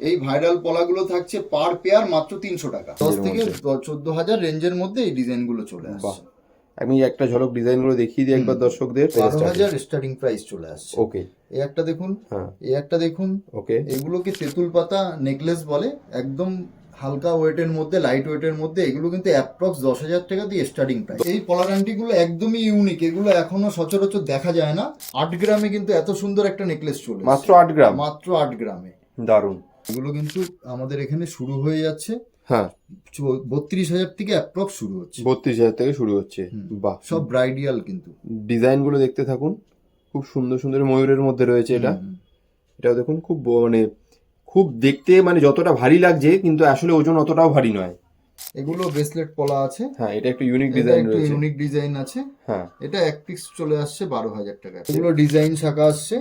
এই ভাইরাল পলাগুলো থাকছে per pair মাত্র তিনশো টাকা। দশ থেকে চোদ্দ হাজার রেঞ্জের মধ্যে এই ডিজাইনগুলো চলে আসছে। আমি একটা ঝলক ডিজাইনগুলো দেখিয়ে দিই একবার দর্শকদের। বারো হাজার স্টার্টিং প্রাইস চলে আসছে। ওকে এই একটা দেখুন হ্যাঁ। এই একটা দেখুন ওকে এগুলোকে তেঁতুল পাতা নেকলেস বলে একদম হালকা ওয়েটের মধ্যে লাইট ওয়েটের মধ্যে এগুলো কিন্তু অ্যাপ্রক্স দশ হাজার টাকা দিয়ে স্টার্টিং প্রাইস এই পলার আংটিগুলো একদমই ইউনিক এগুলো এখনও সচরাচর দেখা যায় না। আট গ্রামে কিন্তু এত সুন্দর একটা নেকলেস চলে মাত্র আট গ্রাম? মাত্র আট গ্রামে। দারুণ এগুলো কিন্তু আমাদের এখানে শুরু হয়ে যাচ্ছে। হ্যাঁ। বত্রিশ হাজার থেকে অ্যাপ্রক্স শুরু হচ্ছে। বত্রিশ হাজার থেকে শুরু হচ্ছে। বাহ। সব ব্রাইডিয়াল কিন্তু। ডিজাইনগুলো দেখতে থাকুন। খুব সুন্দর সুন্দর ময়ূরের মধ্যে রয়েছে এটা। এটাও দেখুন খুব মানে খুব দেখতে মানে যতটা ভারী লাগছে কিন্তু আসলে ওজন অতটাও ভারী নয়। এগুলো ব্রেসলেট পলা আছে। হ্যাঁ এটা একটু ইউনিক ডিজাইন একটু ইউনিক ডিজাইন আছে। হ্যাঁ। এটা এক পিস চলে আসছে বারো হাজার টাকা এগুলো ডিজাইন শাখা আসছে।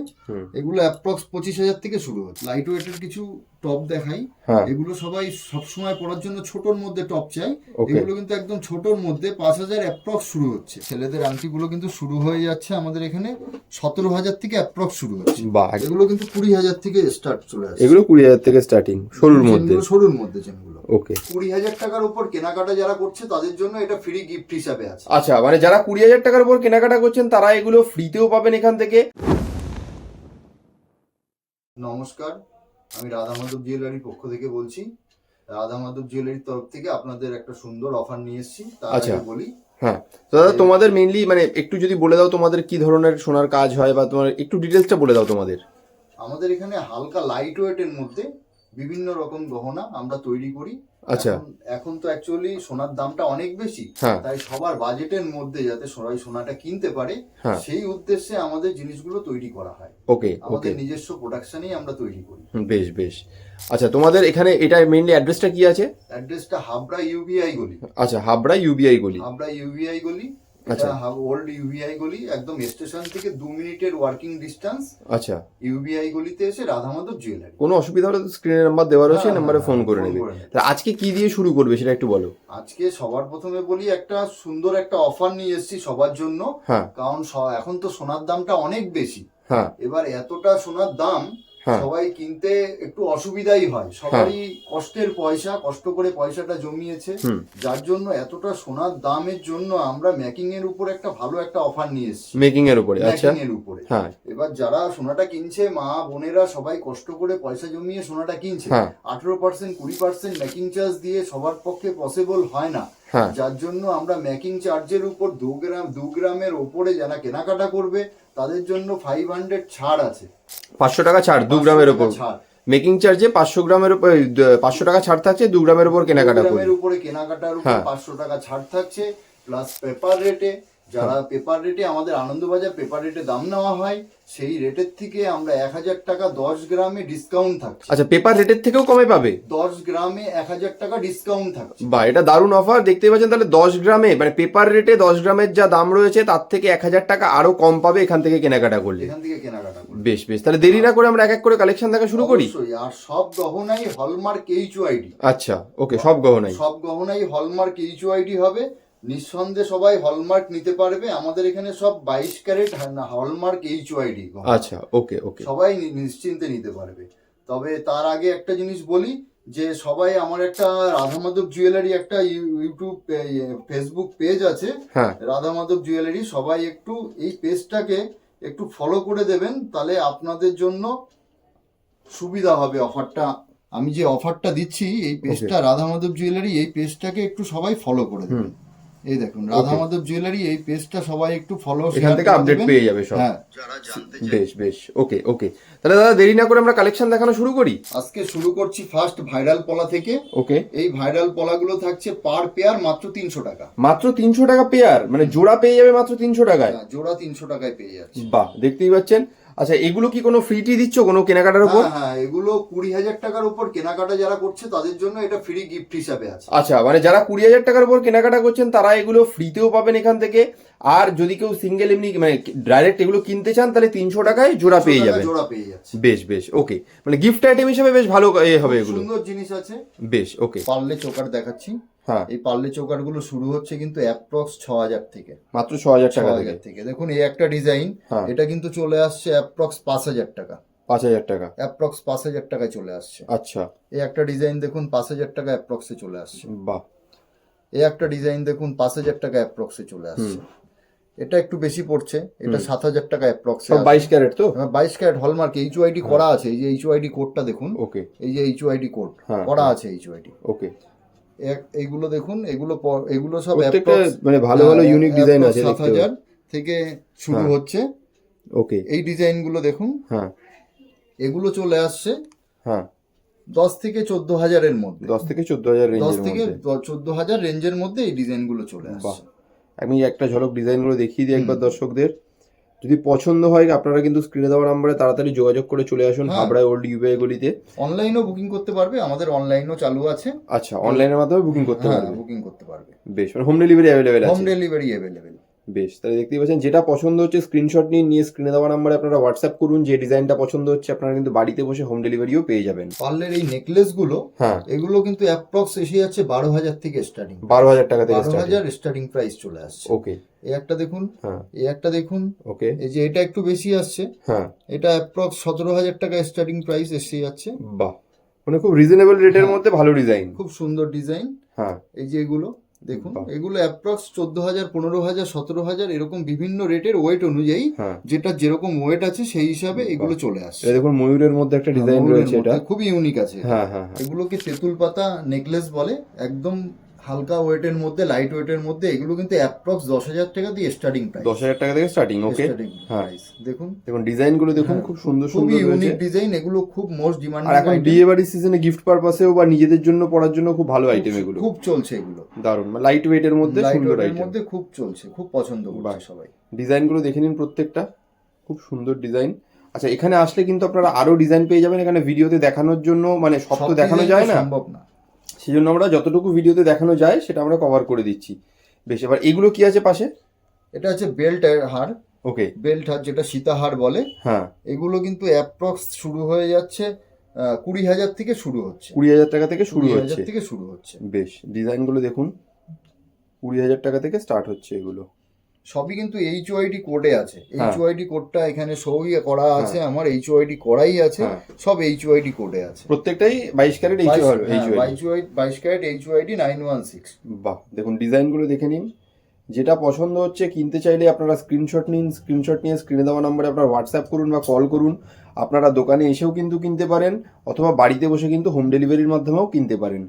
এগুলো অ্যাপ্রক্স পঁচিশ হাজার থেকে শুরু হচ্ছে। লাইট ওয়েটের কিছু টপ দেখাই। হ্যাঁ। এগুলো সবাই সবসময় পরার জন্য ছোটর মধ্যে টপ চাই। এগুলো কিন্তু একদম ছোটর মধ্যে পাঁচ হাজার অ্যাপ্রক্স শুরু হচ্ছে। ছেলেদের আংটিগুলো কিন্তু শুরু হয়ে যাচ্ছে আমাদের এখানে। সতেরো হাজার থেকে অ্যাপ্রক্স শুরু হচ্ছে। বাহ। এগুলো কিন্তু কুড়ি হাজার থেকে স্টার্ট চলে আসছে। এগুলো কুড়ি হাজার থেকে স্টার্টিং সরুর মধ্যে। সরুর মধ্যে চেনগুলো ওকে কুড়ি হাজার টাকার উপর কেনাকাটা যারা করছে তাদের জন্য এটা ফ্রি গিফট হিসাবে আছে। আচ্ছা মানে যারা কুড়ি হাজার টাকার উপর কেনাকাটা করছেন তারা এগুলো ফ্রিতেও পাবেন এখান থেকে? নমস্কার আমি রাধা মাধব জুয়েলারির পক্ষ থেকে বলছি। রাধা মাধব জুয়েলারির তরফ থেকে আপনাদের একটা সুন্দর অফার নিয়ে এসেছি তার আচ্ছা। আগে বলি। হ্যাঁ। তো দাদা তোমাদের মেইনলি মানে একটু যদি বলে দাও তোমাদের কি ধরনের সোনার কাজ হয় বা তোমার একটু ডিটেলসটা বলে দাও তোমাদের। আমাদের এখানে হালকা লাইট ওয়েটের মধ্যে বিভিন্ন রকম গহনা আমরা তৈরি করি। আচ্ছা। এখন- তো অ্যাকচুয়ালি সোনার দামটা অনেক বেশি। হ্যাঁ। তাই সবার বাজেটের মধ্যে যাতে সবাই সোনাটা কিনতে পারে হ্যাঁ। সেই উদ্দেশ্যে আমাদের জিনিসগুলো তৈরি করা হয়। ওকে ওকে আমাদের নিজস্ব প্রোডাকশনেই আমরা তৈরি করি। বেশ বেশ। আচ্ছা তোমাদের এখানে এটা মেইনলি অ্যাড্রেসটা কি আছে? অ্যাড্রেসটা হাবড়া ইউবিআই গলি। আচ্ছা হাবড়া ইউবিআই গলি। হাবড়া ইউবিআই গলি। আচ্ছা। ওল্ড ইউবিআই গলি একদম স্টেশন থেকে দু মিনিটের ওয়ার্কিং ডিস্টেন্স আচ্ছা। ইউবিআই গলিতে এসে রাধা মাধব জুয়েলারি কোনো অসুবিধা হলে স্ক্রিনে নাম্বার দেওয়া রয়েছে নাম্বারে ফোন করে নেবে। করে নেবে। তা আজকে কি দিয়ে শুরু করবে সেটা একটু বলো। আজকে সবার প্রথমে বলি একটা সুন্দর একটা অফার নিয়ে এসেছি সবার জন্য। হ্যাঁ। কারণ এখন তো সোনার দামটা অনেক বেশি। হ্যাঁ। এবার এতটা সোনার দাম সবাই কিনতে একটু অসুবিধাই হয়। সবারই কষ্টের পয়সা কষ্ট করে পয়সাটা জমিয়েছে। যার জন্য এতটা সোনার দামের জন্য আমরা মেকিং এর উপর একটা ভালো একটা অফার নিয়ে এসেছি। মেকিং এর উপরে আচ্ছা। মেকিং এর উপরে। হ্যাঁ। এবার যারা সোনাটা কিনছে মা বোনেরা সবাই কষ্ট করে পয়সা জমিয়ে সোনাটা কিনছে হ্যাঁ। আঠেরো পার্সেন্ট কুড়ি পার্সেন্ট মেকিং চার্জ দিয়ে সবার পক্ষে পসিবল হয় না। হ্যাঁ যার জন্য আমরা মেকিং চার্জের উপর দু গ্রাম দু গ্রামের ওপরে যারা কেনাকাটা করবে তাদের জন্য ফাইভ হান্ড্রেড ছাড় আছে। পাঁচশো টাকা ছাড় দু গ্রামের 500 উপর। ছাড়। মেকিং চার্জে পাঁচশো গ্রামের উপর পাঁচশো টাকা ছাড় থাকছে দু গ্রামের উপর কেনাকাটা গ্রামের উপরে কেনাকাটার উপর হ্যাঁ। পাঁচশো টাকা ছাড় থাকছে প্লাস পেপার রেটে যারা পেপার রেটে আমাদের আনন্দবাজার পেপার রেটে দাম নেওয়া হয় সেই রেটের থেকে আমরা এক হাজার টাকা দশ গ্রামে ডিসকাউন্ট থাকছে। আচ্ছা পেপার রেটের থেকেও কমে পাবে? দশ গ্রামে এক হাজার টাকা ডিসকাউন্ট থাকছে। বা এটা দারুণ অফার দেখতেই পাচ্ছেন তাহলে দশ গ্রামে মানে পেপার রেটে দশ গ্রামের যা দাম রয়েছে তার থেকে এক হাজার টাকা আরও কম পাবে এখান থেকে কেনাকাটা করলে। এখান থেকে কেনাকাটা বেশ বেশ তাহলে দেরি না করে আমরা এক এক করে কালেকশন দেখা শুরু করি? অবশ্যই আর সব গহনাই হলমার্ক এইচ আইডি আচ্ছা ওকে সব গহনাই। সব গহনাই হলমার্ক এইচ আইডি হবে। নিঃসন্দেহে সবাই হলমার্ক নিতে পারবে। আমাদের এখানে সব বাইশ ক্যারেট হলমার্ক এইচ ওয়াইডি আচ্ছা ওকে ওকে। সবাই নিশ্চিন্তে নিতে পারবে। তবে তার আগে একটা জিনিস বলি যে সবাই আমার একটা রাধা মাধব জুয়েলারি একটা ইউ- ইউটিউব ফেসবুক পেজ আছে। হ্যাঁ। রাধা মাধব জুয়েলারি সবাই একটু এই পেজটাকে একটু ফলো করে দেবেন তাহলে আপনাদের জন্য সুবিধা হবে অফারটা আমি যে অফারটা দিচ্ছি এই পেজটা রাধা মাধব জুয়েলারি এই পেজটাকে একটু সবাই ফলো করে দেবেন। এই দেখুন রাধা মাধব জুয়েলারি এই পেজটা সবাই একটু ফলো এখান থেকে আপডেট পেয়ে যাবে সব। হ্যাঁ। বেশ বেশ ওকে ওকে তাহলে দাদা দেরি না করে আমরা কালেকশন দেখানো শুরু করি? আজকে শুরু করছি ফার্স্ট ভাইরাল পলা থেকে। ওকে এই ভাইরাল পলাগুলো থাকছে পার পেয়ার মাত্র তিনশো টাকা। মাত্র তিনশো টাকা পেয়ার মানে জোড়া পেয়ে যাবে মাত্র তিনশো টাকায়? হ্যাঁ, জোড়া তিনশো টাকায় পেয়ে যাচ্ছে। বাহ দেখতেই পাচ্ছেন। আচ্ছা এগুলো কি কোনো ফ্রি টি দিচ্ছ কোনো কেনাকাটার উপর? হ্যাঁ হ্যাঁ এগুলো কুড়ি হাজার টাকার উপর কেনাকাটা যারা করছে তাদের জন্য এটা ফ্রি গিফট হিসাবে আছে। আচ্ছা মানে যারা কুড়ি হাজার টাকার উপর কেনাকাটা করছেন তারা এগুলো ফ্রিতেও পাবেন এখান থেকে। আর যদি কেউ সিঙ্গেল এমনি মানে ডাইরেক্ট এগুলো কিনতে চান তাহলে তিনশো টাকায় জোড়া পেয়ে যাবেন। জোড়া পেয়ে যাচ্ছে। বেশ বেশ ওকে মানে গিফট আইটেম হিসেবে বেশ ভালো এ হবে এগুলো। সুন্দর জিনিস আছে। বেশ ওকে পার্লে চোকার দেখাচ্ছি। হ্যাঁ। এই পার্লে চোকারগুলো শুরু হচ্ছে কিন্তু অ্যাপ্রক্স ছ হাজার থেকে। মাত্র ছ হাজার টাকা থেকে। দেখুন এই একটা ডিজাইন হ্যাঁ। এটা কিন্তু চলে আসছে অ্যাপ্রক্স পাঁচ হাজার টাকা। পাঁচ হাজার টাকা। অ্যাপ্রক্স পাঁচ হাজার টাকায় চলে আসছে। আচ্ছা। এই একটা ডিজাইন দেখুন পাঁচ হাজার টাকা অ্যাপ্রক্সে চলে আসছে। বাহ। এই একটা ডিজাইন দেখুন পাঁচ হাজার টাকা অ্যাপ্রক্সে চলে আসছে। এটা একটু বেশি পড়ছে এটা সাত হাজার টাকা অ্যাপ্রক্সে বাইশ ক্যারেট তো? বাইশ ক্যারেট হলমার্ক এইচ ওয়াইডি করা আছে এই যে এইচ ওয়াইডি কোডটা দেখুন। ওকে। এই যে এইচ ওয়াইডি কোড হ্যাঁ, করা আছে এইচ ওয়াইডি ওকে। এইগুলো দেখুন এগুলো এগুলো সব মানে ভালো ভালো ইউনিক ডিজাইন আছে সাত হাজার থেকে শুরু হ্যাঁ। হচ্ছে। ওকে এই ডিজাইনগুলো দেখুন। হ্যাঁ। এগুলো চলে আসছে হ্যাঁ। দশ থেকে চোদ্দ হাজারের মধ্যে। দশ থেকে চোদ্দ হাজার দশ থেকে চোদ্দ হাজার রেঞ্জের মধ্যে এই ডিজাইনগুলো চলে আসছে। আমি একটা ঝলক ডিজাইনগুলো দেখিয়ে দিই একবার দর্শকদের। যদি পছন্দ হয় আপনারা কিন্তু স্ক্রিনে দেওয়া নাম্বারে তাড়াতাড়ি যোগাযোগ করে চলে আসুন হ্যাঁ। হাবড়ায় ওল্ড ইউবিআই গলিতে। অনলাইনও বুকিং করতে পারবে আমাদের অনলাইনও চালু আছে। আচ্ছা অনলাইনের মাধ্যমে বুকিং করতে হ্যাঁ পারবে। বুকিং করতে পারবে। বেশ হোম ডেলিভারি অ্যাভেলেবেল আছে। হোম ডেলিভারি অ্যাভেলেবেল বেশ তাহলে দেখতেই পাচ্ছেন যেটা পছন্দ হচ্ছে স্ক্রিনশট নিয়ে নিয়ে স্ক্রিনে দেওয়া নাম্বারে আপনারা হোয়াটসঅ্যাপ করুন যে ডিজাইনটা পছন্দ হচ্ছে আপনারা কিন্তু বাড়িতে বসে হোম ডেলিভারিও পেয়ে যাবেন। পার্লের এই নেকলেসগুলো হ্যাঁ। এগুলো কিন্তু অ্যাপ্রক্স এসে যাচ্ছে বারো হাজার থেকে স্টার্টিং বারো হাজার টাকা থেকে বারো হাজার স্টার্টিং প্রাইস চলে আসছে। ওকে এই একটা দেখুন হ্যাঁ। এই একটা দেখুন ওকে এই যে এটা একটু বেশি আসছে হ্যাঁ। এটা অ্যাপ্রক্স সতেরো হাজার টাকা স্টার্টিং প্রাইস এসে যাচ্ছে। বাহ। মানে খুব রিজনেবল রেটের হ্যাঁ। মধ্যে ভালো ডিজাইন খুব সুন্দর ডিজাইন হ্যাঁ। এই যে এগুলো দেখুন এগুলো অ্যাপ্রক্স চোদ্দ হাজার পনেরো হাজার সতেরো হাজার এরকম বিভিন্ন রেটের ওয়েট অনুযায়ী হ্যাঁ। যেটা যেরকম ওয়েট আছে সেই হিসাবে এগুলো চলে আসে দেখুন ময়ূরের মধ্যে একটা ডিজাইন রয়েছে এটা। খুবই ইউনিক আছে। হ্যাঁ হ্যাঁ হ্যাঁ। এগুলোকে তেঁতুল পাতা নেকলেস বলে একদম হালকা ওয়েটের মধ্যে লাইট ওয়েটের মধ্যে এগুলো কিন্তু অ্যাপ্রক্স দশ হাজার টাকা দিয়ে স্টার্টিং প্রাইস দশ হাজার টাকা থেকে স্টার্টিং ওকে হ্যাঁ। প্রাইস দেখুন। দেখুন ডিজাইনগুলো দেখুন হ্যাঁ, খুব সুন্দর সুন্দর ইউনিক ডিজাইন এগুলো খুব মোস্ট আর এখন বিয়ে বাড়ির সিজনে গিফট পারপাসেও বা নিজেদের জন্য পড়ার জন্য খুব ভালো আইটেম এগুলো। খুব চলছে এগুলো। দারুণ। লাইট ওয়েটের মধ্যে লাইট সুন্দর ওয়েটের আইটেম মধ্যে খুব চলছে খুব পছন্দ। করছে সবাই। ডিজাইনগুলো দেখে নিন প্রত্যেকটা। খুব সুন্দর ডিজাইন আচ্ছা এখানে আসলে কিন্তু আপনারা আরও ডিজাইন পেয়ে যাবেন এখানে ভিডিওতে দেখানোর জন্য মানে সব তো দেখানো যায় না? সম্ভব না। সেই জন্য আমরা যতটুকু ভিডিওতে দেখানো যায় সেটা আমরা কভার করে দিচ্ছি। বেশ এবার এগুলো কি আছে পাশে? এটা হচ্ছে বেল্ট হার। ওকে। বেল্ট হার যেটা সীতাহার বলে। হ্যাঁ। এগুলো কিন্তু অ্যাপ্রক্স শুরু হয়ে যাচ্ছে কুড়ি হাজার থেকে শুরু হচ্ছে। কুড়ি হাজার টাকা থেকে শুরু হচ্ছে। থেকে শুরু হচ্ছে। বেশ ডিজাইনগুলো দেখুন। কুড়ি হাজার টাকা থেকে স্টার্ট হচ্ছে এগুলো। সবই কিন্তু এইচ ওয়াইডি কোডে আছে। হ্যাঁ। এইচ ওয়াইডি কোডটা এখানে সই করা আছে আমার এইচ ওয়াইডি করাই আছে হ্যাঁ। সব এইচ ওয়াইডি কোডে আছে। প্রত্যেকটাই বাইশ ক্যারেট এইচ বাইশ ওয়াইড বাইশ carat H YD nine one six বাহ দেখুন ডিজাইনগুলো দেখে নিন। যেটা পছন্দ হচ্ছে কিনতে চাইলে আপনারা স্ক্রিনশট নিন স্ক্রিনশট নিয়ে স্ক্রিনে দেওয়া নম্বরে আপনারা হোয়াটসঅ্যাপ করুন বা কল করুন। আপনারা দোকানে এসেও কিন্তু কিনতে পারেন অথবা বাড়িতে বসে কিন্তু হোম ডেলিভারির মাধ্যমেও কিনতে পারেন।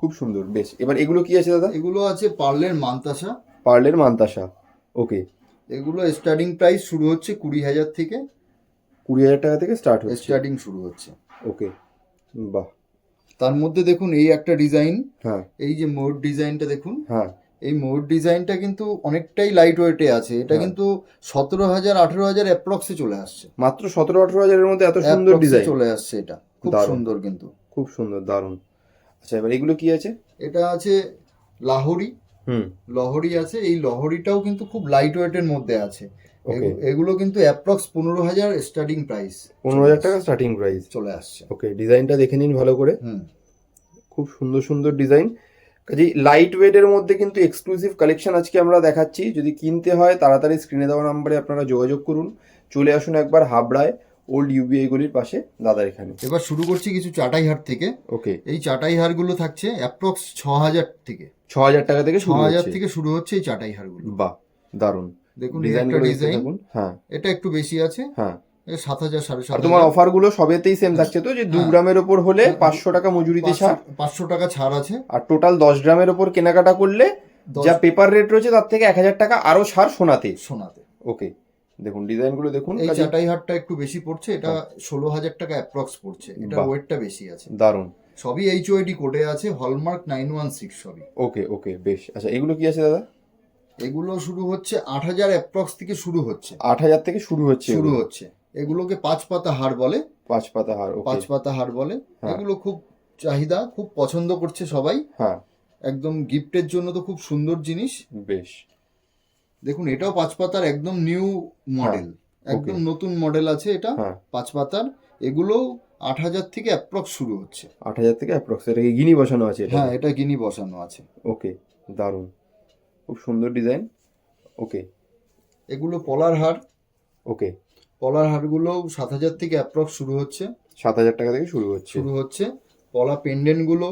খুব সুন্দর বেশ। এবার এগুলো কি আছে দাদা? এগুলো আছে পার্লের মান্তাসা পার্লের মান্তাসা ওকে এগুলো স্টার্টিং প্রাইস শুরু হচ্ছে কুড়ি হাজার থেকে কুড়ি হাজার টাকা থেকে স্টার্ট হচ্ছে। স্টার্টিং শুরু হচ্ছে। ওকে বাহ। তার মধ্যে দেখুন এই একটা ডিজাইন হ্যাঁ। এই যে মোড ডিজাইনটা দেখুন হ্যাঁ। এই মোড ডিজাইনটা কিন্তু অনেকটাই লাইট ওয়েটে আছে। এটা হ্যাঁ। কিন্তু সতেরো হাজার আঠেরো হাজার অ্যাপ্রক্সে চলে আসছে। মাত্র সতেরো আঠেরো হাজারের মধ্যে এত সুন্দর ডিজাইন চলে আসছে এটা। খুব সুন্দর কিন্তু। খুব সুন্দর দারুণ। আচ্ছা এবার এগুলো কি আছে? এটা আছে লাহোরি। লহরি আছে এই লহরিটাও কিন্তু খুব লাইট ওয়েটের মধ্যে আছে। এগুলো কিন্তু অ্যাপ্রক্স পনেরো হাজার স্টার্টিং প্রাইস পনেরো হাজার টাকা স্টার্টিং প্রাইস চলে আসছে। ওকে ডিজাইনটা দেখে নিন ভালো করে। হুম। খুব সুন্দর সুন্দর ডিজাইন কাজেই লাইট ওয়েটের মধ্যে কিন্তু এক্সক্লুসিভ কালেকশন আজকে আমরা দেখাচ্ছি। যদি কিনতে হয় তাড়াতাড়ি স্ক্রিনে দেওয়া নাম্বারে আপনারা যোগাযোগ করুন। চলে আসুন একবার হাবড়ায়। ওল্ড ইউবিআই গুলির পাশে দাদা এখানে। এবার শুরু করছি কিছু চাটাই হার থেকে। ওকে। এই চাটাই হারগুলো থাকছে অ্যাপ্রক্স ছ হাজার থেকে। ছ হাজার টাকা থেকে ছ হাজার থেকে শুরু হচ্ছে এই চাটাই হারগুলো বাহ দারুণ। দেখুন এই ডিজাইন হ্যাঁ। এটা একটু বেশি আছে। হ্যাঁ। সাত হাজার সাড়ে সাত তোমার অফারগুলো সবেতেই সেম থাকছে তো যে দু হ্যাঁ। গ্রামের ওপর হলে হ্যাঁ। পাঁচশো টাকা মজুরিতে ছাড়। পাঁচশো- পাঁচশো টাকা ছাড় আছে। আর টোটাল দশ গ্রামের ওপর কেনাকাটা করলে যা পেপার রেট রয়েছে তার থেকে এক হাজার টাকা আরও ছাড় সোনাতে। সোনাতে। ওকে। দেখুন ডিজাইনগুলো দেখুন এই চাটাই হারটা একটু বেশি পড়ছে এটা ষোলো হাজার টাকা অ্যাপ্রক্স পড়ছে এটা ওয়েটটা বেশি আছে। দারুণ। সবই এইচ ওয়াইডি কোডে আছে হলমার্ক নাইন ওয়ান সিক্স সবই। ওকে ওকে বেশ। আচ্ছা এগুলো কি আছে দাদা? এগুলো শুরু হচ্ছে আট হাজার অ্যাপ্রক্স থেকে শুরু হচ্ছে। আট হাজার থেকে শুরু হচ্ছে শুরু হচ্ছে। এগুলোকে পাঁচ পাতা হার বলে। পাঁচ পাতা হার পাঁচ পাতা হার বলে। হ্যাঁ। এগুলো খুব চাহিদা খুব পছন্দ করছে সবাই। হ্যাঁ। একদম গিফটের জন্য তো খুব সুন্দর জিনিস। বেশ। দেখুন এটাও পাঁচ পাতার একদম নিউ মডেল একদম নতুন মডেল আছে এটা হ্যাঁ। পাঁচ পাতার এগুলো আট হাজার থেকে অ্যাপ্রক্স শুরু হচ্ছে। আট হাজার থেকে অ্যাপ্রক্স এটাকে গিনি বসানো আছে হ্যাঁ এটা গিনি বসানো আছে। ওকে দারুণ। খুব সুন্দর ডিজাইন ওকে এগুলো পলার হার। ওকে পলার হারগুলো সাত হাজার থেকে অ্যাপ্রক্স শুরু হচ্ছে। সাত হাজার টাকা থেকে শুরু হচ্ছে। শুরু হচ্ছে। পলা পেন্ডেন্টগুলো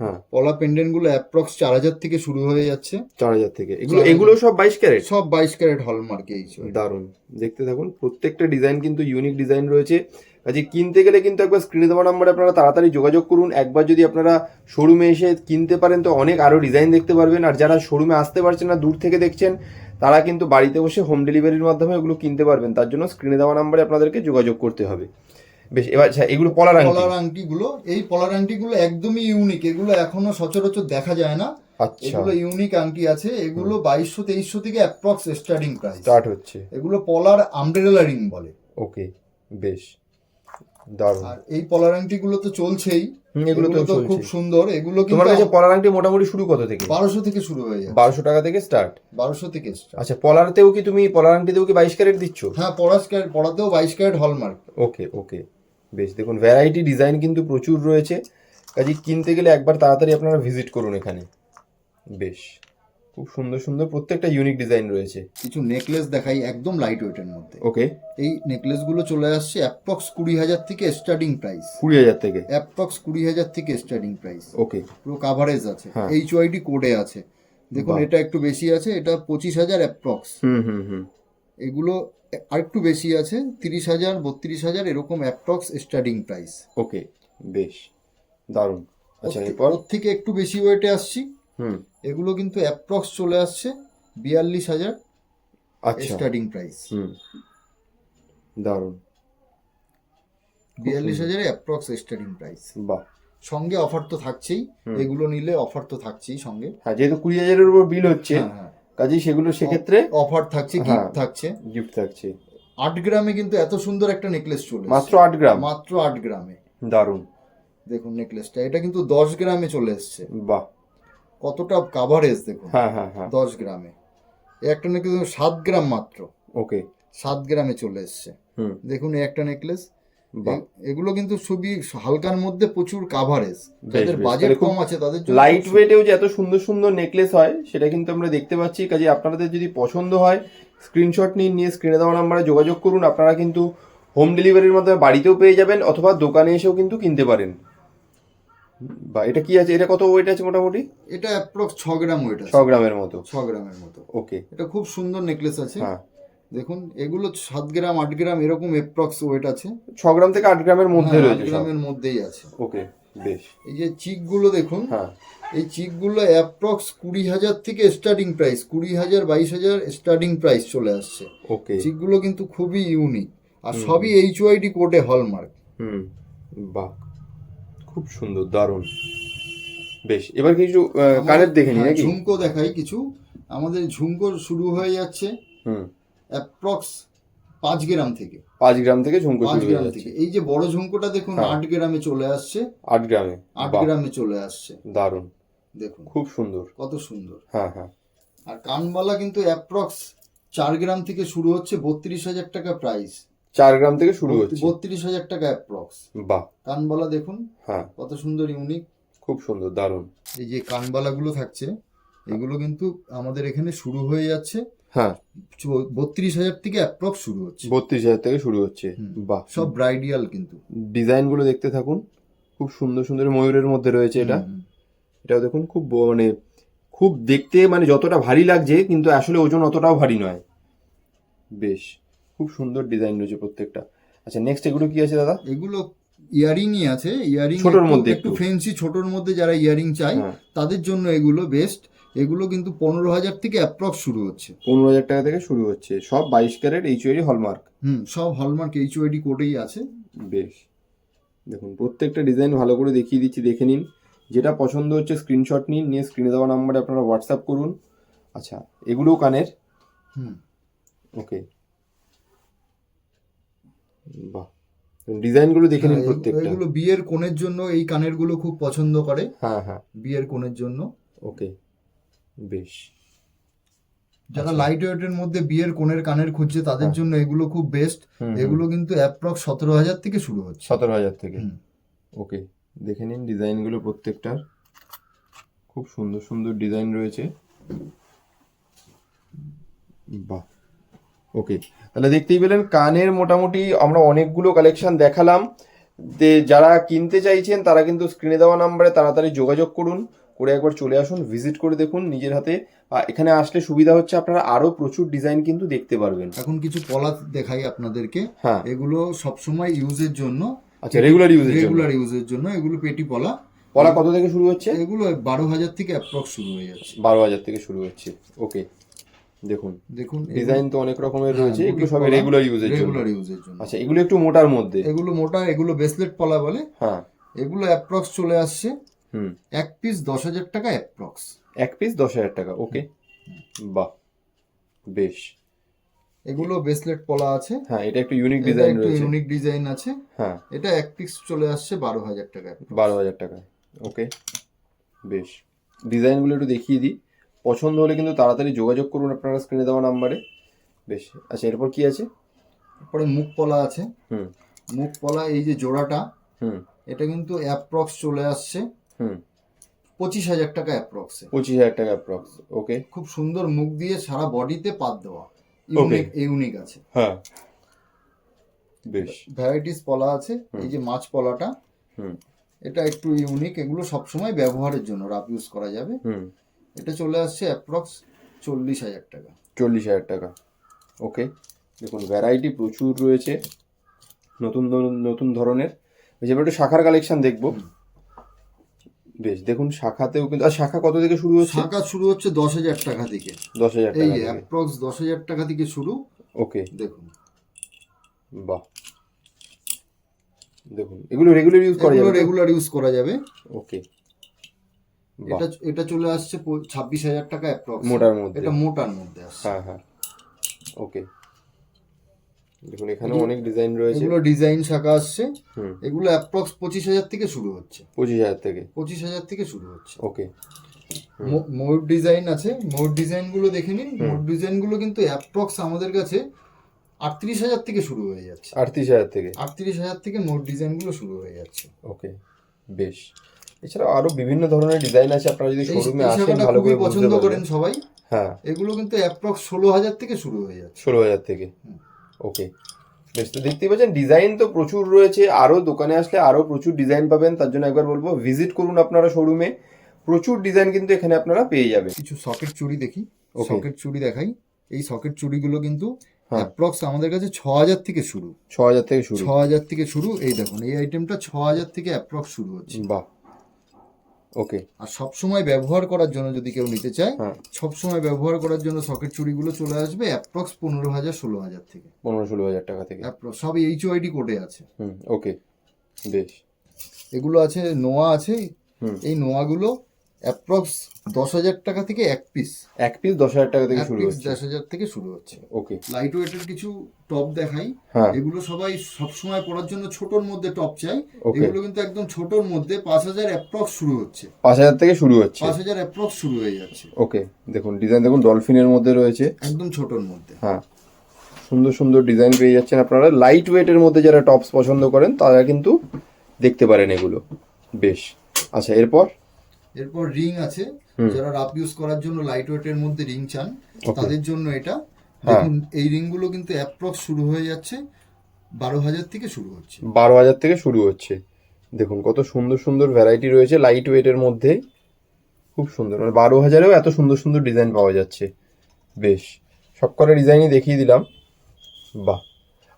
হ্যাঁ। পলা পেন্ডেন্টগুলো অ্যাপ্রক্স চার হাজার থেকে শুরু হয়ে যাচ্ছে। চার হাজার থেকে। এগুলো এগুলো সব বাইশ ক্যারেট? সব বাইশ ক্যারেট হলমার্ক এই। দারুণ। দেখতে থাকুন প্রত্যেকটা ডিজাইন কিন্তু ইউনিক ডিজাইন রয়েছে। কাজে কিনতে গেলে কিন্তু একবার স্ক্রিনে দেওয়া নাম্বারে আপনারা তাড়াতাড়ি যোগাযোগ করুন। একবার যদি আপনারা শোরুমে এসে কিনতে পারেন তো অনেক আরও ডিজাইন দেখতে পারবেন। আর যারা শোরুমে আসতে পারছেন না দূর থেকে দেখছেন তারা কিন্তু বাড়িতে বসে হোম ডেলিভারির মাধ্যমে এগুলো কিনতে পারবেন। তার জন্য স্ক্রিনে দেওয়া নাম্বারে আপনাদেরকে যোগাযোগ করতে হবে। বেশ এবার আচ্ছা এগুলো পলার আংটি। পলার আংটি গুলো এই পলার আংটি গুলো একদমই ইউনিক এগুলো এখনও সচরাচর দেখা যায় না। আচ্ছা। এগুলো ইউনিক আংটি আছে এগুলো বাইশশো তেইশশো থেকে অ্যাপ্রক্স স্টার্টিং প্রাইস স্টার্ট হচ্ছে। এগুলো পলার আমব্রেলা রিং বলে। ওকে বেশ। দারুণ। আর এই পলার আংটি গুলো তো চলছেই। এগুলো তো খুব সুন্দর এগুলো তোমার কাছে পলার আংটি মোটামুটি শুরু কত থেকে? বারোশো থেকে শুরু হয়ে যায় বারোশো টাকা থেকে স্টার্ট বারোশো থেকে। আচ্ছা পলারতেও কি তুমি পলার আংটিতেও কি বাইশ ক্যারেট দিচ্ছ? হ্যাঁ পড়াস ক্যারেট পড়াতেও বাইশ ক্যারেট হলমার্ক ওকে ওকে বেশ দেখুন ভ্যারাইটি ডিজাইন কিন্তু প্রচুর রয়েছে। কাজে কিনতে গেলে একবার তাড়াতাড়ি আপনারা ভিজিট করুন এখানে। বেশ খুব সুন্দর সুন্দর প্রত্যেকটা ইউনিক ডিজাইন রয়েছে। কিছু নেকলেস দেখাই একদম লাইট ওয়েটের মধ্যে। ওকে এই নেকলেসগুলো চলে আসছে অ্যাপ্রক্স কুড়ি হাজার থেকে স্টার্টিং প্রাইস কুড়ি হাজার থেকে। অ্যাপ্রক্স কুড়ি হাজার থেকে স্টার্টিং প্রাইস ওকে পুরো কাভারেজ আছে। এইচ ওয়াইডি কোডে আছে। দেখুন এটা একটু বেশি আছে এটা পঁচিশ হাজার অ্যাপ্রক্স হুম হুম হুম। এগুলো আরেকটু বেশি আছে তিরিশ হাজার বত্রিশ হাজার এরকম অ্যাপ্রক্স স্টার্টিং প্রাইস ওকে বেশ দারুণ। আচ্ছা এরপর? ওর থেকে একটু বেশি ওয়েটে আসছি। হুম। এগুলো কিন্তু অ্যাপ্রক্স চলে আসছে বিয়াল্লিশ হাজার আচ্ছা। স্টার্টিং প্রাইস হুম। দারুণ। বিয়াল্লিশ হাজারে অ্যাপ্রক্স স্টার্টিং প্রাইস বাহ। সঙ্গে অফার তো থাকছেই এগুলো নিলে অফার তো থাকছেই সঙ্গে। হ্যাঁ যেহেতু কুড়ি হাজারের উপর বিল হচ্ছে হ্যাঁ হ্যাঁ। কাজেই সেগুলো সেক্ষেত্রে অফার থাকছে হ্যাঁ। গিফট থাকছে। গিফট থাকছে। আট গ্রামে কিন্তু এত সুন্দর একটা নেকলেস চলে মাত্র আট গ্রাম? মাত্র আট গ্রামে। দারুণ। দেখুন নেকলেসটা এটা কিন্তু দশ গ্রামে চলে এসছে। বাহ। কতটা কাভারেজ দেখুন। হ্যাঁ হ্যাঁ হ্যাঁ। দশ গ্রামে। একটা নেকলেস সাত গ্রাম মাত্র। ওকে সাত গ্রামে চলে এসছে। দেখুন এই একটা নেকলেস এগুলো কিন্তু খুবই হালকার মধ্যে প্রচুর কাভারেজ যাদের বাজেট কম আছে তাদের লাইট ওয়েটেও যে এত সুন্দর সুন্দর নেকলেস হয় সেটা কিন্তু আমরা দেখতে পাচ্ছি। কাজে আপনাদের যদি পছন্দ হয় স্ক্রিনশট নিন নিয়ে স্ক্রিনে দেওয়া নাম্বারে যোগাযোগ করুন। আপনারা কিন্তু হোম ডেলিভারির মাধ্যমে বাড়িতেও পেয়ে যাবেন অথবা দোকানে এসেও কিন্তু কিনতে পারেন। বা এটা কি আছে? এটা কত ওয়েট আছে মোটামুটি? এটা অ্যাপ্রক্স ছ গ্রাম ওয়েট ছ আছে গ্রামের মতো। ছ গ্রামের মতো। ওকে এটা খুব সুন্দর নেকলেস আছে। হ্যাঁ। দেখুন এগুলো সাত গ্রাম আট গ্রাম এরকম এপ্রক্স ওয়েট আছে। ছ গ্রাম থেকে আট গ্রামের মধ্যে হ্যাঁ, আট রয়েছে সব। গ্রামের মধ্যেই আছে। ওকে বেশ। এই যে চিকগুলো দেখুন হ্যাঁ। এই চিকগুলো অ্যাপ্রক্স কুড়ি হাজার থেকে স্টার্টিং প্রাইস কুড়ি হাজার বাইশ হাজার স্টার্টিং প্রাইস চলে আসছে। ওকে। চিকগুলো কিন্তু খুবই ইউনিক আর সবই এইচ ওয়াইডি কোডে হলমার্ক হুম বাহ। খুব সুন্দর দারুণ। বেশ এবার কিছু আহ, কানের দেখে নি হ্যাঁ, নাকি? ঝুমকো দেখাই কিছু। আমাদের ঝুমকো শুরু হয়ে যাচ্ছে। হুম। অ্যাপ্রক্স পাঁচ গ্রাম থেকে। পাঁচ গ্রাম থেকে ঝুমকো পাঁচ গ্রাম থেকে। এই যে বড় ঝুমকোটা দেখুন হ্যাঁ। আট গ্রামে চলে আসছে। আট গ্রামে। আট গ্রামে চলে আসছে। দারুণ। দেখুন। খুব সুন্দর। কত সুন্দর। হ্যাঁ হ্যাঁ। আর কানবালা কিন্তু অ্যাপ্রক্স চার গ্রাম থেকে শুরু হচ্ছে বত্রিশ হাজার টাকা প্রাইস। চার গ্রাম থেকে শুরু হচ্ছে। বত্রিশ হাজার টাকা অ্যাপ্রক্স। বাহ। কানবালা দেখুন হ্যাঁ। কত সুন্দর ইউনিক। খুব সুন্দর দারুণ। এই যে কানবালাগুলো থাকছে এগুলো কিন্তু আমাদের এখানে শুরু হয়ে যাচ্ছে। হ্যাঁ। বত্রিশ হাজার থেকে অ্যাপ্রক্স শুরু হচ্ছে। বত্রিশ হাজার থেকে শুরু হচ্ছে। বাহ। সব ব্রাইডিয়াল কিন্তু। ডিজাইনগুলো দেখতে থাকুন। খুব সুন্দর সুন্দর ময়ূরের মধ্যে রয়েছে এটা। এটাও দেখুন খুব মানে খুব দেখতে মানে যতটা ভারী লাগছে কিন্তু আসলে ওজন অতটাও ভারী নয়। বেশ খুব সুন্দর ডিজাইন রয়েছে প্রত্যেকটা। আচ্ছা নেক্সট এগুলো কি আছে দাদা? এগুলো ইয়ারিংই আছে। ইয়ারিং ছোটোর মধ্যে একটু একটু। ফেন্সি ছোটর মধ্যে যারা ইয়ারিং চায় হ্যাঁ। তাদের জন্য এগুলো বেস্ট এগুলো কিন্তু পনেরো হাজার থেকে অ্যাপ্রক্স শুরু হচ্ছে। পনেরো হাজার টাকা থেকে শুরু হচ্ছে। সব বাইশ ক্যারেট এইচ হলমার্ক হুম সব হলমার্ক এইচ ওয়াইডি কোডেই আছে। বেশ। দেখুন প্রত্যেকটা ডিজাইন ভালো করে দেখিয়ে দিচ্ছি দেখে নিন। যেটা পছন্দ হচ্ছে স্ক্রিনশট নিন নিয়ে স্ক্রিনে দেওয়া নাম্বারে আপনারা হোয়াটসঅ্যাপ করুন। আচ্ছা এগুলোও কানের? হুম। ওকে বাহ। ডিজাইনগুলো দেখে নিন হ্যাঁ, প্রত্যেকটা। এগুলো বিয়ের কোণের জন্য এই কানেরগুলো খুব পছন্দ করে। হ্যাঁ হ্যাঁ। বিয়ের কোণের জন্য। ওকে বেশ। যারা আচ্ছা। লাইট ওয়েটের মধ্যে বিয়ের কোণের কানের খুঁজছে তাদের হ্যাঁ। জন্য এগুলো খুব বেস্ট এগুলো কিন্তু অ্যাপ্রক্স সতেরো হাজার থেকে শুরু হচ্ছে। সতেরো হাজার থেকে। ওকে দেখে নিন ডিজাইনগুলো প্রত্যেকটার। খুব সুন্দর সুন্দর ডিজাইন রয়েছে। বাহ। ওকে তাহলে দেখতেই পেলেন কানের মোটামুটি আমরা অনেকগুলো কালেকশন দেখালাম। যে যারা কিনতে চাইছেন তারা কিন্তু স্ক্রিনে দেওয়া নাম্বারে তাড়াতাড়ি যোগাযোগ করুন। করে একবার চলে আসুন ভিজিট করে দেখুন নিজের হাতে। এখানে আসলে সুবিধা হচ্ছে আপনারা আরও প্রচুর ডিজাইন কিন্তু দেখতে পারবেন। এখন কিছু পলা দেখাই আপনাদেরকে। হ্যাঁ। এগুলো সবসময় ইউজের জন্য। আচ্ছা রেগুলার ইউজের জন্য। রেগুলার ইউজের জন্য। এগুলো পেটি পলা। পলা কত থেকে শুরু হচ্ছে? এগুলো বারো হাজার থেকে অ্যাপ্রক্স শুরু হয়ে যাচ্ছে। বারো হাজার থেকে শুরু হচ্ছে। ওকে দেখুন। দেখুন ডিজাইন তো অনেক রকমের হ্যাঁ, রয়েছে। এগুলো সব রেগুলার ইউজের জন্য। রেগুলার ইউজের জন্য। আচ্ছা এগুলো একটু মোটার মধ্যে। এগুলো মোটা এগুলো ব্রেসলেট পলা বলে। হ্যাঁ। এগুলো অ্যাপ্রক্স চলে আসছে। এক পিস দশ হাজার টাকা অ্যাপ্রক্স এক পিস দশ হাজার টাকা ওকে বাহ বেশ। এগুলো ব্রেসলেট পলা আছে। হ্যাঁ এটা একটু ইউনিক ডিজাইন রয়েছে। ইউনিক ডিজাইন আছে। হ্যাঁ। এটা এক পিস চলে আসছে বারো হাজার টাকা বারো হাজার টাকা ওকে বেশ। ডিজাইনগুলো একটু দেখিয়ে দিই। পছন্দ হলে কিন্তু তাড়াতাড়ি যোগাযোগ করুন আপনারা স্ক্রিনে দেওয়া নাম্বারে বেশ আচ্ছা এরপর কি আছে? তারপরে মুখ পলা আছে। হুম। মুখ পলা এই যে জোড়াটা হুম। এটা কিন্তু অ্যাপ্রক্স চলে আসছে। হুম। পঁচিশ হাজার টাকা অ্যাপ্রক্সে পঁচিশ হাজার টাকা অ্যাপ্রক্স ওকে খুব সুন্দর মুখ দিয়ে সারা বডিতে পাত দেওয়া। ইউনিক ইউনিক আছে। হ্যাঁ। বেশ। ভ্যারাইটিস পলা আছে এই যে মাছ পলাটা। হুম। এটা একটু ইউনিক এগুলো সবসময় ব্যবহারের জন্য রাফ ইউজ করা যাবে। হুম। এটা চলে আসছে অ্যাপ্রক্স চল্লিশ হাজার টাকা। চল্লিশ হাজার টাকা ওকে দেখুন ভ্যারাইটি প্রচুর রয়েছে নতুন নতুন ধরনের। এবার একটু শাখার কালেকশন দেখব। বেশ দেখুন শাখাতেও কিন্তু আর শাখা কত থেকে শুরু হচ্ছে? শাখা শুরু হচ্ছে দশ হাজার টাকা থেকে দশ হাজার এই অ্যাপ্রক্স দশ হাজার টাকা থেকে শুরু। ওকে। দেখুন। বাহ। দেখুন এগুলো রেগুলার ইউজ করা এগুলো যাবে রেগুলার ইউজ করা যাবে। ওকে। এটা এটা চলে আসছে ছাব্বিশ হাজার টাকা অ্যাপ্রক্স মোটার মধ্যে। এটা মোটার মধ্যে আসছে। হ্যাঁ হ্যাঁ। ওকে। দেখুন এখানে অনেক ডিজাইন রয়েছে। এগুলো ডিজাইন শাখা আসছে। এগুলো অ্যাপ্রক্স পঁচিশ হাজার থেকে শুরু হচ্ছে। পঁচিশ হাজার থেকে। পঁচিশ হাজার থেকে শুরু হচ্ছে। ওকে ম- ময়ূর ডিজাইন আছে। ময়ূর ডিজাইনগুলো দেখে নিন। ময়ূর ডিজাইনগুলো কিন্তু অ্যাপ্রক্স আমাদের কাছে আটত্রিশ হাজার থেকে শুরু হয়ে যাচ্ছে। আটত্রিশ হাজার থেকে। আটত্রিশ হাজার থেকে ময়ূর ডিজাইনগুলো শুরু হয়ে যাচ্ছে। ওকে বেশ। এছাড়াও আরও বিভিন্ন ধরনের ডিজাইন আছে। আপনারা যদি শোরুমে আসেন ভালো করে পছন্দ করেন সবাই। হ্যাঁ। এগুলো কিন্তু অ্যাপ্রক্স ষোলো হাজার থেকে শুরু হয়ে যাচ্ছে। ষোলো হাজার থেকে। ওকে বেশ তো দেখতেই পাচ্ছেন ডিজাইন তো প্রচুর রয়েছে। আরও দোকানে আসলে আরও প্রচুর ডিজাইন পাবেন। তার জন্য একবার বলব ভিজিট করুন আপনারা শোরুমে প্রচুর ডিজাইন কিন্তু এখানে আপনারা পেয়ে যাবেন। কিছু সকেট চুড়ি দেখি. সকেট চুড়ি দেখাই। এই সকেট চুড়িগুলো কিন্তু। অ্যাপ্রক্স আমাদের কাছে ছ হাজার থেকে শুরু। ছ হাজার থেকে শুরু। ছ হাজার থেকে শুরু। এই দেখুন এই আইটেমটা ছ হাজার থেকে অ্যাপ্রক্স শুরু হচ্ছে। বাহ। ওকে। আর সব সময় ব্যবহার করার জন্য যদি কেউ নিতে চায় সবসময় সব সময় ব্যবহার করার জন্য সকেট চুড়িগুলো চলে আসবে অ্যাপ্রক্স পনেরো হাজার ষোলো হাজার থেকে। পনেরো ষোলো হাজার টাকা থেকে। সব এইচ ওয়াইডি কোডে আছে। হুম ওকে বেশ। এগুলো আছে নোয়া আছে। এই নোয়াগুলো অ্যাপ্রক্স দশ হাজার টাকা থেকে এক পিস এক পিস দশ হাজার টাকা থেকে শুরু হচ্ছে। দশ হাজার থেকে শুরু হচ্ছে। ওকে লাইট ওয়েটের কিছু টপ দেখাই। হ্যাঁ। এগুলো সবাই সবসময় পরার জন্য ছোটর মধ্যে টপ চাই. এগুলো কিন্তু একদম ছোটর মধ্যে পাঁচ হাজার অ্যাপ্রক্স শুরু হচ্ছে। পাঁচ হাজার থেকে শুরু হচ্ছে। পাঁচ হাজার অ্যাপ্রক্স শুরু হয়ে যাচ্ছে। ওকে দেখুন ডিজাইন দেখুন ডলফিনের মধ্যে রয়েছে। একদম ছোটর মধ্যে। হ্যাঁ। সুন্দর সুন্দর ডিজাইন পেয়ে যাচ্ছেন আপনারা। লাইট ওয়েটের মধ্যে যারা টপস পছন্দ করেন তারা কিন্তু দেখতে পারেন এগুলো। বেশ। আচ্ছা এরপর? এরপর রিং আছে যারা রাফ ইউজ করার জন্য লাইট ওয়েটের মধ্যে রিং চান তাদের জন্য এটা। হ্যাঁ। দেখুন এই রিংগুলো কিন্তু অ্যাপ্রক্স শুরু হয়ে যাচ্ছে বারো হাজার থেকে শুরু হচ্ছে। বারো হাজার থেকে শুরু হচ্ছে। দেখুন কত সুন্দর সুন্দর ভ্যারাইটি রয়েছে লাইট ওয়েটের মধ্যে। খুব সুন্দর মানে বারো হাজারেও এত সুন্দর সুন্দর ডিজাইন পাওয়া যাচ্ছে। বেশ সব কটা ডিজাইনই দেখিয়ে দিলাম। বাহ।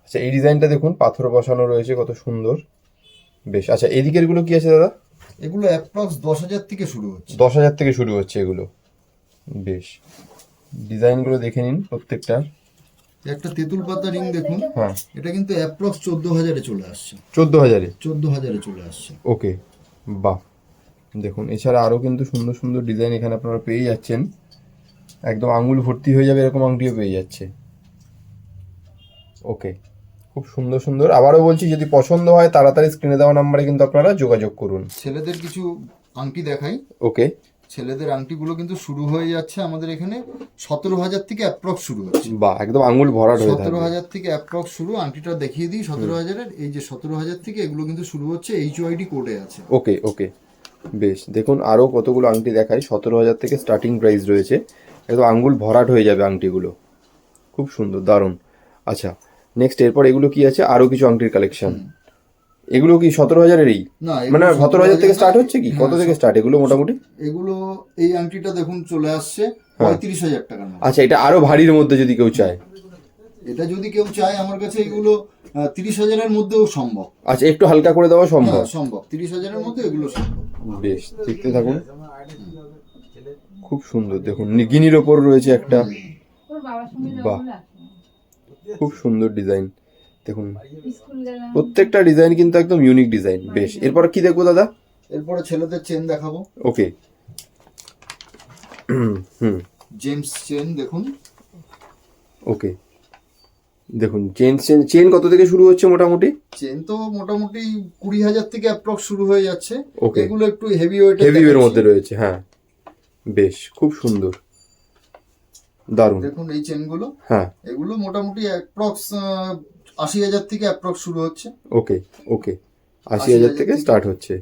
আচ্ছা এই ডিজাইনটা দেখুন পাথর বসানো রয়েছে কত সুন্দর। বেশ আচ্ছা এদিকেরগুলো কি আছে দাদা? এগুলো অ্যাপ্রক্স দশ হাজার থেকে শুরু হচ্ছে। দশ হাজার থেকে শুরু হচ্ছে এগুলো। বেশ। ডিজাইনগুলো দেখে নিন প্রত্যেকটা। একটা তেঁতুল পাতা রিং দেখুন। হ্যাঁ। এটা কিন্তু অ্যাপ্রক্স চোদ্দ হাজারে চলে আসছে। চোদ্দ হাজারে? চোদ্দ হাজারে চলে আসছে। ওকে। বাহ। দেখুন এছাড়া আরও কিন্তু সুন্দর সুন্দর ডিজাইন এখানে আপনারা পেয়ে যাচ্ছেন। একদম আঙুল ভর্তি হয়ে যাবে এরকম আংটিও পেয়ে যাচ্ছে। ওকে। খুব সুন্দর সুন্দর। আবারও বলছি যদি পছন্দ হয় তাড়াতাড়ি স্ক্রিনে দেওয়া নাম্বারে কিন্তু আপনারা যোগাযোগ করুন। ছেলেদের কিছু আংটি দেখাই। ওকে ছেলেদের আংটিগুলো কিন্তু শুরু হয়ে যাচ্ছে আমাদের এখানে। সতেরো হাজার থেকে অ্যাপ্রক্স শুরু হচ্ছে। বাহ একদম আঙুল ভরাট হয়ে সতেরো হাজার থেকে অ্যাপ্রক্স শুরু। আংটিটা দেখিয়ে দিই সতেরো হাজারের। এই যে সতেরো হাজার থেকে এগুলো কিন্তু শুরু হচ্ছে এইচ ওআইডি কোডে আছে। ওকে ওকে বেশ দেখুন আরও কতগুলো আংটি দেখাই। সতেরো হাজার থেকে স্টার্টিং প্রাইস রয়েছে। একদম আঙুল ভরাট হয়ে যাবে আংটিগুলো। খুব সুন্দর দারুণ। আচ্ছা নেক্সট এরপর এগুলো কি আছে? আরও কিছু আংটির কালেকশন এগুলো কি সতেরো হাজারেরই? না মানে সতেরো হাজার থেকে স্টার্ট হচ্ছে কি? হ্যাঁ, কত থেকে স্টার্ট এগুলো মোটামুটি? এগুলো এই আংটিটা দেখুন চলে আসছে হ্যাঁ। পঁয়ত্রিশ হাজার টাকা আচ্ছা এটা আরও ভারীর মধ্যে যদি কেউ চায়। এটা যদি কেউ চায় আমার কাছে এগুলো তিরিশ হাজারের মধ্যেও সম্ভব। আচ্ছা একটু হালকা করে দেওয়া সম্ভব? হ্যাঁ সম্ভব। তিরিশ হাজারের মধ্যে এগুলো সম্ভব। বেশ দেখতে থাকুন। খুব সুন্দর দেখুন। গিনির ওপর রয়েছে একটা। বাহ। খুব সুন্দর ডিজাইন। দেখুন। প্রত্যেকটা ডিজাইন কিন্তু একদম ইউনিক ডিজাইন বেশ। এরপর কি দেখব দাদা? এরপরে ছেলেদের চেন দেখাবো। ওকে হুম। জেমস চেন দেখুন। ওকে দেখুন চেন চেন চেন কত থেকে শুরু হচ্ছে মোটামুটি? চেন তো মোটামুটি কুড়ি হাজার থেকে অ্যাপ্রক্স শুরু হয়ে যাচ্ছে। Okay. এগুলো একটু হেভি ওয়েট হেভি এর মধ্যে রয়েছে হ্যাঁ। বেশ খুব সুন্দর। দারুণ। দেখুন এই চেনগুলো হ্যাঁ। এগুলো মোটামুটি অ্যাপ্রক্স আশি হাজার থেকে অ্যাপ্রক্স শুরু হচ্ছে। ওকে ওকে আশি হাজার থেকে স্টার্ট হচ্ছে।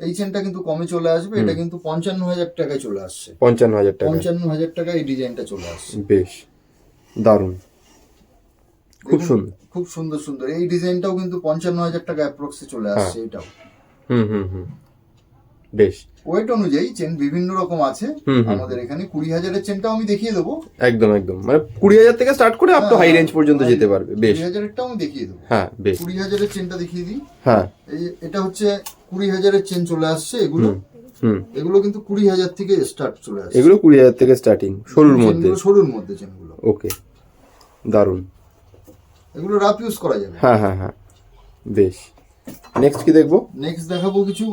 এই চেনটা কিন্তু কমে চলে আসবে। এটা কিন্তু পঞ্চান্ন হাজার টাকায় চলে আসছে। পঞ্চান্ন হাজার টাকা পঞ্চান্ন হাজার টাকা এই ডিজাইনটা চলে আসছে। বেশ। দারুণ। খুব সুন্দর। খুব সুন্দর সুন্দর। এই ডিজাইনটাও কিন্তু পঞ্চান্ন হাজার টাকা অ্যাপ্রক্সে চলে হ্যাঁ। আসছে এটাও। হুম হুম হুম। বেশ। ওয়েট অনুযায়ী চেন বিভিন্ন রকম আছে। আমাদের এখানে কুড়ি হাজারের চেনটাও আমি দেখিয়ে দেবো। একদম একদম। মানে কুড়ি হাজার থেকে স্টার্ট করে আপ টু হাই রেঞ্জ পর্যন্ত যেতে পারবে। বেশ। কুড়ি হাজারেরটাও আমি দেখিয়ে দেবো। হ্যাঁ বেশ। কুড়ি হাজারের চেনটা দেখিয়ে দিই। হ্যাঁ। এই এটা হচ্ছে কুড়ি হাজারের চেন চলে আসছে এগুলো। হুম এগুলো কিন্তু কুড়ি হাজার থেকে স্টার্ট চলে আসছে। এগুলো কুড়ি হাজার থেকে স্টার্টিং সরুর মধ্যে। সরুর মধ্যে চেনগুলো ওকে দারুণ। এগুলো রাফ ইউজ করা যাবে। হ্যাঁ হ্যাঁ হ্যাঁ। বেশ। নেক্সট কি দেখব? নেক্সট দেখাবো কিছু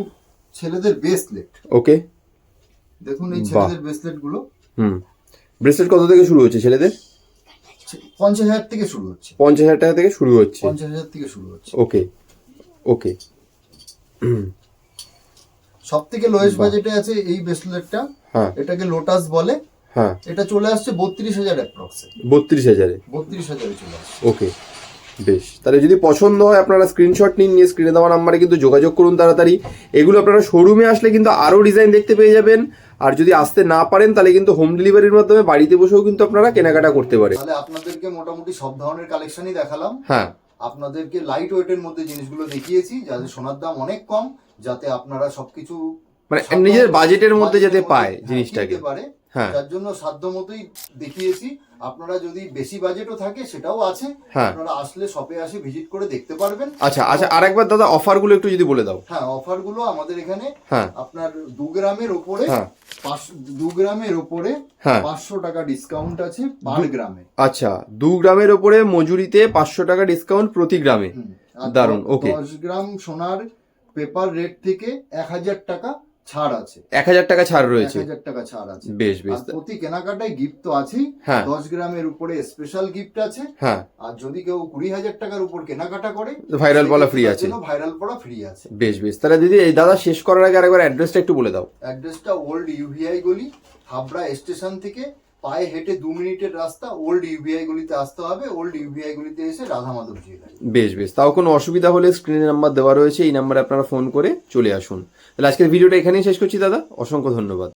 ছেলেদের ব্রেসলেট ওকে দেখুন এই ছেলেদের ব্রেসলেটগুলো। হুম। ব্রেসলেট কত থেকে শুরু হচ্ছে ছেলেদের? পঞ্চাশ হাজার থেকে শুরু হচ্ছে। পঞ্চাশ হাজার টাকা থেকে শুরু হচ্ছে। পঞ্চাশ হাজার থেকে শুরু হচ্ছে। ওকে ওকে সব থেকে লোয়েস্ট বাজেটে আছে এই ব্রেসলেটটা হ্যাঁ। এটাকে লোটাস বলে। হ্যাঁ। এটা চলে আসছে বত্রিশ হাজার অ্যাপ্রক্সে বত্রিশ হাজারে। বত্রিশ হাজারে চলে আসছে। ওকে বেশ। তাহলে যদি পছন্দ হয় আপনারা স্ক্রিনশট নিন নিয়ে স্ক্রিনে দেওয়া নাম্বারে কিন্তু যোগাযোগ করুন তাড়াতাড়ি। এগুলো আপনারা শোরুমে আসলে কিন্তু আরও ডিজাইন দেখতে পেয়ে যাবেন। আর যদি আসতে না পারেন তাহলে কিন্তু হোম ডেলিভারির মাধ্যমে বাড়িতে বসেও কিন্তু আপনারা কেনাকাটা করতে পারে তাহলে আপনাদেরকে মোটামুটি সব ধরনের কালেকশনই দেখালাম। হ্যাঁ। আপনাদেরকে লাইট ওয়েটের মধ্যে জিনিসগুলো দেখিয়েছি যাতে সোনার দাম অনেক কম যাতে আপনারা সবকিছু মানে নিজের বাজেটের মধ্যে যাতে পায় মধ্যে, জিনিসটাকে। পারে। হ্যাঁ যার জন্য সাধ্য মতোই দেখিয়েছি। আপনারা যদি বেশি বাজেটও থাকে সেটাও আছে। হ্যাঁ। আপনারা আসলে শপে আসে ভিজিট করে দেখতে পারবেন। আচ্ছা আচ্ছা আরেকবার দাদা অফারগুলো একটু যদি বলে দাও। হ্যাঁ অফারগুলো আমাদের এখানে হ্যাঁ। আপনার দু গ্রামের ওপরে হ্যাঁ। দু গ্রামের ওপরে হ্যাঁ। পাঁচশো টাকা ডিসকাউন্ট আছে পার গ্রামে। আচ্ছা দু গ্রামের ওপরে মজুরিতে পাঁচশো টাকা ডিসকাউন্ট প্রতি গ্রামে। হুম। আর দারুণ, দ- okay. দশ গ্রাম সোনার পেপার রেট থেকে এক হাজার টাকা ছাড় আছে। এক হাজার টাকা ছাড় এক রয়েছে। হাজার টাকা ছাড় আছে। বেশ বেশ। প্রতি কেনাকাটায় গিফট তো আছেই। হ্যাঁ। দশ গ্রামের উপরে স্পেশাল গিফট আছে। হ্যাঁ। আর যদি কেউ কুড়ি হাজার টাকার উপর কেনাকাটা করে ভাইরাল বলা ফ্রি আছে। ভাইরাল পড়া ফ্রি আছে। বেশ বেশ। তাহলে দিদি এই দাদা শেষ করার আগে আরেকবার অ্যাড্রেসটা একটু বলে দাও। অ্যাড্রেসটা ওল্ড ইউভিআই গলি হাবড়া স্টেশন থেকে পায়ে হেঁটে দু মিনিটের রাস্তা ওল্ড ইউবিআই গুলিতে আসতে হবে ওল্ড ইউবিআই গুলিতে এসে রাধা মাধব বেশ বেশ। তাও কোনো অসুবিধা হলে স্ক্রিনের নাম্বার দেওয়া রয়েছে, এই নাম্বারে আপনারা ফোন করে চলে আসুন। তাহলে আজকের ভিডিওটা এখানেই শেষ করছি দাদা, অসংখ্য ধন্যবাদ।